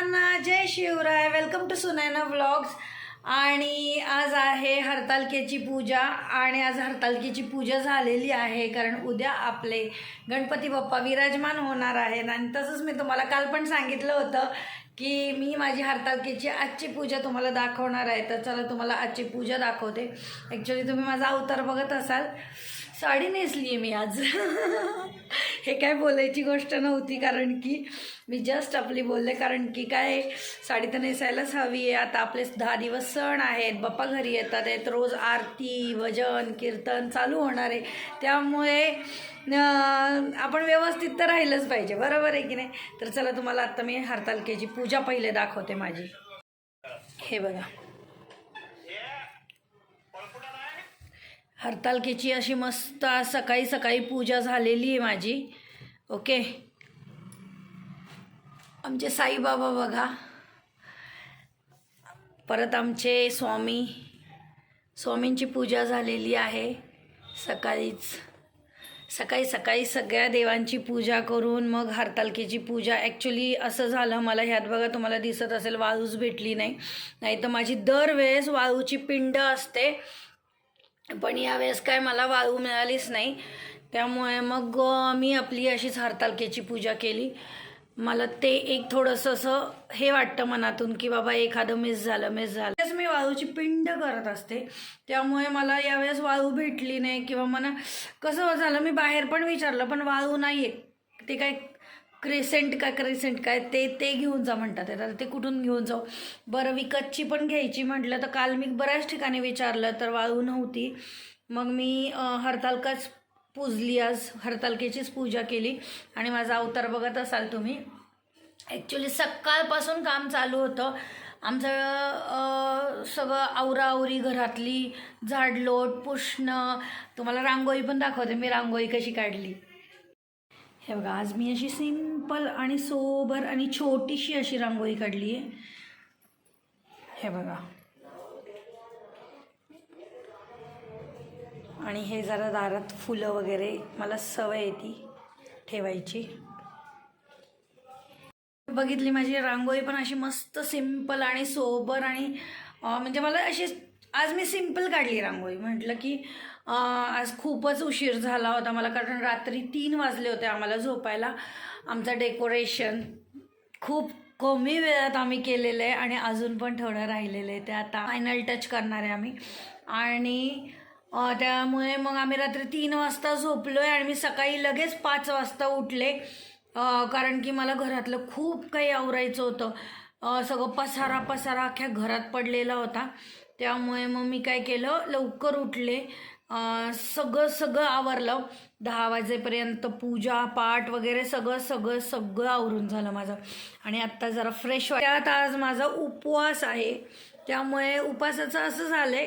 सर्वांना जय Shivray. Welcome to Sunaina vlogs आणि आज आहे हरतालकेची पूजा आणि आज हरतालकेची पूजा झालेली आहे कारण उद्या आपले गणपती बाप्पा विराजमान होणार आहेत. आणि तसंच मी तुम्हाला काल पण सांगितलं होतं की मी माझी हरतालकेची आजची पूजा तुम्हाला दाखवणार आहे. तर चला तुम्हाला आजची पूजा दाखवते. ॲक्च्युली तुम्ही माझा अवतार बघत असाल. साडी नेसली आहे मी आज. हे काय बोलायची गोष्ट नव्हती कारण की मी जस्ट आपली बोलले कारण की काय साडी तर नेसायलाच हवी आहे आता आपले दहा दिवस सण आहेत बाप्पा घरी येतात आहेत रोज आरती भजन कीर्तन चालू होणार आहे. त्यामुळे आपण व्यवस्थित तर राहिलंच पाहिजे बरोबर आहे की नाही? तर चला तुम्हाला आत्ता मी हरतालकेची पूजा पहिले दाखवते माझी. हे बघा. हरतालकेची अशी मस्त आज सकाळी सकाळी पूजा झालेली आहे माझी. ओके? आमचे साईबाबा बघा. परत आमचे स्वामी. स्वामींची पूजा झालेली आहे. सकाळीच. सकाळी सकाळी सगळ्या देवांची पूजा करून मग हरतालकेची पूजा. ॲक्च्युली असं झालं. मला ह्यात बघा तुम्हाला दिसत असेल वाळूच भेटली नाही. नाही तर माझी दरवेळेस वाळूची पिंड असते. पण यावेळेस काय मला वाळू मिळालीच नाही. त्यामुळे मग मी आपली अशीच हरतालकेची पूजा केली. मला ते एक थोडंसं असं हे वाटतं मनातून की बाबा एखादं मिस झालं मिस झालं. तेच मी वाळूची पिंड करत असते. त्यामुळे मला यावेळेस वाळू भेटली नाही किंवा मला कसं झालं मी बाहेर पण विचारलं पण वाळू नाही आहे ते काय क्रेसेंट काय क्रेसेंट काय ते ते घेऊन जा म्हणतात. आता ते कुठून घेऊन जाऊ? बरं विकतची पण घ्यायची म्हटलं तर काल मी बऱ्याच ठिकाणी विचारलं तर वाळू नव्हती. मग मी हरतालकाच पूजली आज. हरतालकेचीच पूजा केली. आणि माझा अवतार बघत असाल तुम्ही. ॲक्च्युली सकाळपासून काम चालू होतं. आमचं सगळं आवराआवरी घरातली झाडलोट पुसणं तुम्हाला रांगोळी पण दाखवते. मी रांगोळी कशी काढली? हे बघा आज मी अशी सिंपल आणि सोबर आणि छोटीशी अशी रांगोळी काढली आहे. हे बघा. आणि हे जरा दारात फुलं वगैरे मला सवय ती ठेवायची. बघितली माझी रांगोळी पण अशी मस्त सिंपल आणि सोबर आणि म्हणजे मला अशी आज मी सिंपल काढली रांगोळी. म्हटलं की आज खूपच उशीर झाला होता मला कारण रात्री तीन वाजले होते आम्हाला झोपायला. आमचं डेकोरेशन खूप कमी वेळात आम्ही केलेलं आहे आणि अजून पण थोडं राहिलेलं आहे. ते आता फायनल टच करणार आहे आम्ही. आणि त्यामुळे मग आम्ही रात्री तीन वाजता झोपलो आहे आणि मी सकाळी लगेच पाच वाजता उठले. कारण की मला घरातलं खूप काही आवरायचं होतं. सगळं पसारा पसारा अख्ख्या घरात पडलेला होता. त्यामुळे मग मी काय केलं लवकर उठले. सगळं सगळं आवरलं. दहा वाजेपर्यंत पूजा पाठ वगैरे सगळं सगळं सगळं आवरून झालं माझं. आणि आत्ता जरा फ्रेश त्यात आज माझा उपवास आहे. त्यामुळे उपासाचं असं झालं आहे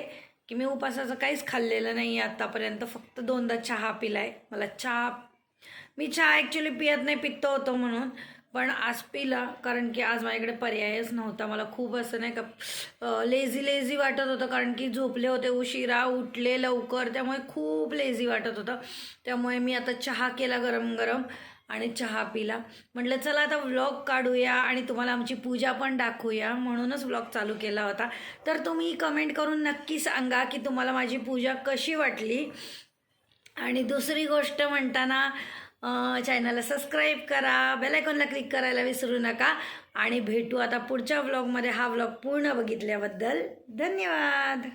की मी उपासाचं काहीच खाल्लेलं नाही आहे आत्तापर्यंत फक्त दोनदा चहा पिलाय. मला चहा मी चहा ॲक्च्युली पियत नाही पित्त होतं म्हणून. पण आज पिला कारण की आज माझ्याकडे पर्यायच नव्हता. मला खूप असं नाही का लेझी लेझी वाटत होतं कारण की झोपले होते उशिरा उठले लवकर त्यामुळे खूप लेझी वाटत होतं. त्यामुळे मी आता चहा केला गरम गरम आणि चहा पिला. म्हटलं चला आता व्लॉग काढूया आणि तुम्हाला आमची पूजा पण दाखवूया. म्हणूनच व्लॉग चालू केला होता. तर तुम्ही कमेंट करून नक्की सांगा की तुम्हाला माझी पूजा कशी वाटली. आणि दुसरी गोष्ट म्हणताना चॅनलला सबस्क्राईब करा बेलायकॉनला क्लिक करायला विसरू नका. आणि भेटू आता पुढच्या व्लॉगमध्ये हा व्लॉग पूर्ण बघितल्याबद्दल धन्यवाद.